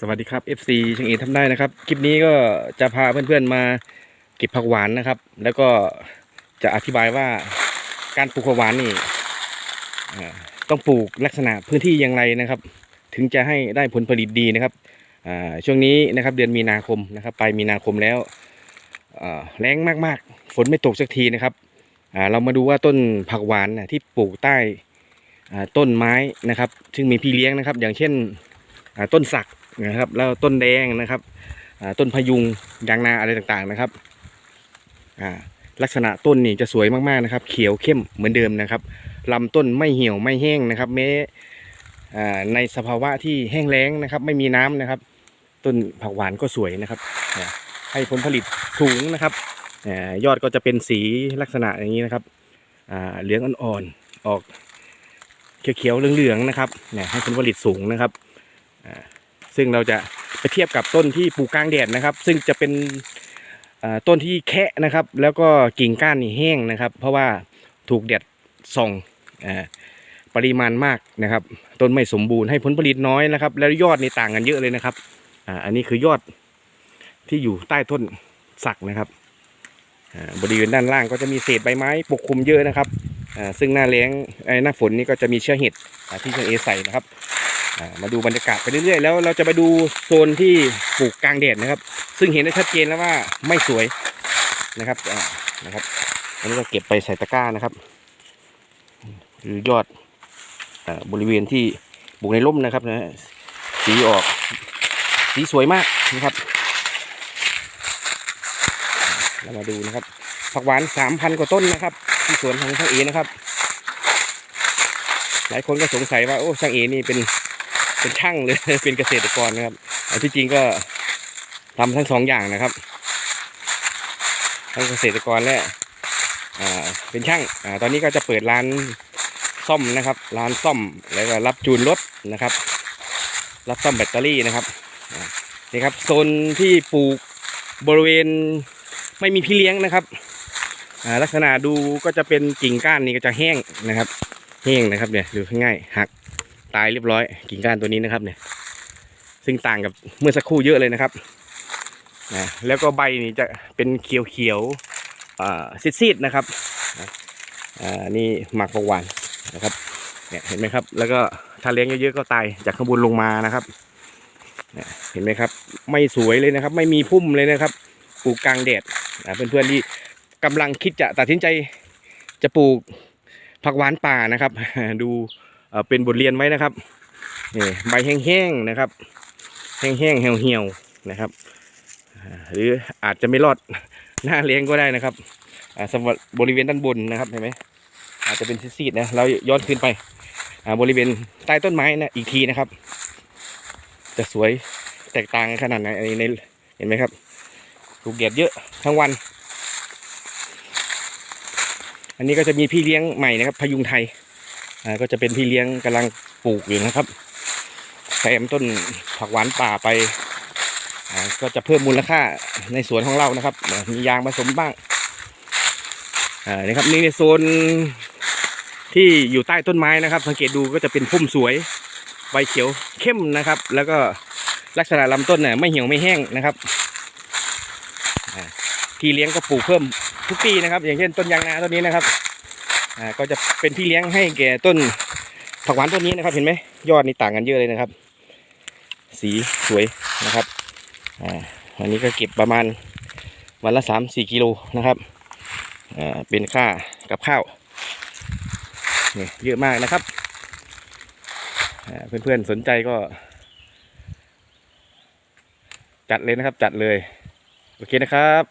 สวัสดีครับ FC ช่างเอทำได้นะครับ คลิปนี้ก็จะพาเพื่อนๆมาเก็บผักหวานนะครับ แล้วก็จะอธิบายว่าการปลูกผักหวานนี่ต้องปลูกลักษณะพื้นที่อย่างไรนะครับ ถึงจะให้ได้ผลผลิตดีนะครับช่วงนี้นะครับเดือนมีนาคมนะครับไปลายมีนาคมแล้วแรงมากๆ ฝนไม่ตกสักทีนะครับเรามาดูว่าต้นผักหวานนะที่ปลูกใต้ต้นไม้นะครับ ซึ่งมีพี่เลี้ยงนะครับ อย่างเช่นต้นสัก นะครับ แล้วต้นแดงนะครับต้นพยุงยางนาอะไรต่างๆนะครับลักษณะต้นนี่จะสวยมากๆนะครับ เขียวเข้มเหมือนเดิมนะครับลำต้นไม่เหี่ยวไม่แห้งนะครับแม้ในสภาวะที่แห้งแล้งนะครับ ไม่มีน้ำนะครับ ต้นผักหวานก็สวยนะครับให้ผลผลิตสูงนะครับอยอดก็จะเป็นสีลักษณะอย่างนี้นะครับเหลืองอ่อนๆออกเขียวๆเหลืองๆนะครับให้ผลผลิตสูงนะครับ ซึ่งเราจะไปเทียบกับต้นที่ปลูกกลางแดดนะครับ ซึ่งจะเป็นต้นที่แคะนะครับ แล้วก็กิ่งก้านนี่แห้งนะครับ เพราะว่าถูกแดดส่องอปริมาณมากนะครับ ต้นไม่สมบูรณ์ให้ผลผลิตน้อยนะครับ แล้วยอดนี่ต่างกันเยอะเลยนะครับอ,อันนี้คือยอดที่อยู่ใต้ต้นสักนะครับบริเวณด้านล่างก็จะมีเศษใบไม้ปกคลุมเยอะนะครับ ซึ่งหน้าแล้งไอ้หน้าฝนนี่ก็จะมีเชื้อเห็ดที่เชงเอใส่นะครับอ่ามาดูบรรยากาศไปเรื่อยๆ แล้วเราจะไปดูโซนที่ปลูกกลางแดดนะครับ ซึ่งเห็นได้ชัดเจนแล้วว่าไม่สวยนะครับอ่านะครับอันนี้ก็เก็บไปใส่ตะกร้านะครับหรือยอดอาบริเวณที่ปลูกในร่มนะครับนะสีออกสีสวยมากนะครับเรามาดูนะครับผักหวานสามพันกว่าต้นนะครับ ที่สวนของช่างเอนะครับ หลายคนก็สงสัยว่าโอ้ช่างเอนี่เป็นเป็นช่างเลยเป็นเกษตรกรนะครับอันที่จริงก็ทำทั้งสองอย่างนะครับ ทั้งเกษตรกรและเป็นช่างอตอนนี้ก็จะเปิดร้านซ่อมนะครับ ร้านซ่อมแล้วก็รับจูนรถนะครับ รับซ่อมแบตเตอรี่นะครับนี่ครับโซนที่ปลูกบริเวณไม่มีพี่เลี้ยงนะครับ ลักษณะดูก็จะเป็นกิ่งก้านนี่ก็จะแห้งนะครับ แห้งนะครับเนี่ยดูง่ายหักตายเรียบร้อย กิ่งก้านตัวนี้นะครับเนี่ย ซึ่งต่างกับเมื่อสักครู่เยอะเลยนะครับนะแล้วก็ใบนี่จะเป็นเขียวเขียวๆซีดๆนะครับนี่หมักประวานนะครับเนี่ยเห็นไหมครับ แล้วก็ถ้าเลี้ยงเยอะๆก็ตายจากข้างบนลงมานะครับเนี่ยเห็นไหมครับ ไม่สวยเลยนะครับ ไม่มีพุ่มเลยนะครับปลูกกลางแดดนะเพื่อนๆที่ กำลังคิดจะตัดสินใจจะปลูกผักหวานป่านะครับ ดูเป็นบทเรียนไว้นะครับนี่ใบแห้งๆนะครับ แห้งๆเหี่ยวๆนะครับ หรืออาจจะไม่รอดหน้าเลี้ยงก็ได้นะครับสำหรับบริเวณด้านบนนะครับเห็นไหมอาจจะเป็นซีดๆนะเราย้อนขึ้นไปบริเวณใต้ต้นไม้นะอีกทีนะครับ จะสวยแตกต่างขนาดไหนในเห็นไหมครับถูกแดดเยอะทั้งวัน อันนี้ก็จะมีพี่เลี้ยงใหม่นะครับ พยุงไทยอ่าก็จะเป็นพี่เลี้ยงกำลังปลูกอยู่นะครับแซมต้นผักหวานป่าไปอ่าก็จะเพิ่มมูลค่าในสวนของเรานะครับ มียางผสมบ้างอ่านี่ครับนี่ในโซนที่อยู่ใต้ต้นไม้นะครับ สังเกตดูก็จะเป็นพุ่มสวยใบเขียวเข้มนะครับ แล้วก็ลักษณะลำต้นเนี่ยไม่เหี่ยวไม่แห้งนะครับ พี่เลี้ยงก็ปลูกเพิ่มทุกปีนะครับ อย่างเช่นต้นยางนาต้นนี้นะครับอ่าก็จะเป็นพี่เลี้ยงให้แก่ต้นผักหวานต้นนี้นะครับ เห็นไหมยอดนี่ต่างกันเยอะเลยนะครับ สีสวยนะครับอ่าวันนี้ก็เก็บประมาณวันละสามสี่กิโลนะครับอ่าเป็นค่ากับข้าวเนี่ยเยอะมากนะครับเพื่อนๆสนใจก็ จัดเลยนะครับจัดเลย โอเคนะครับ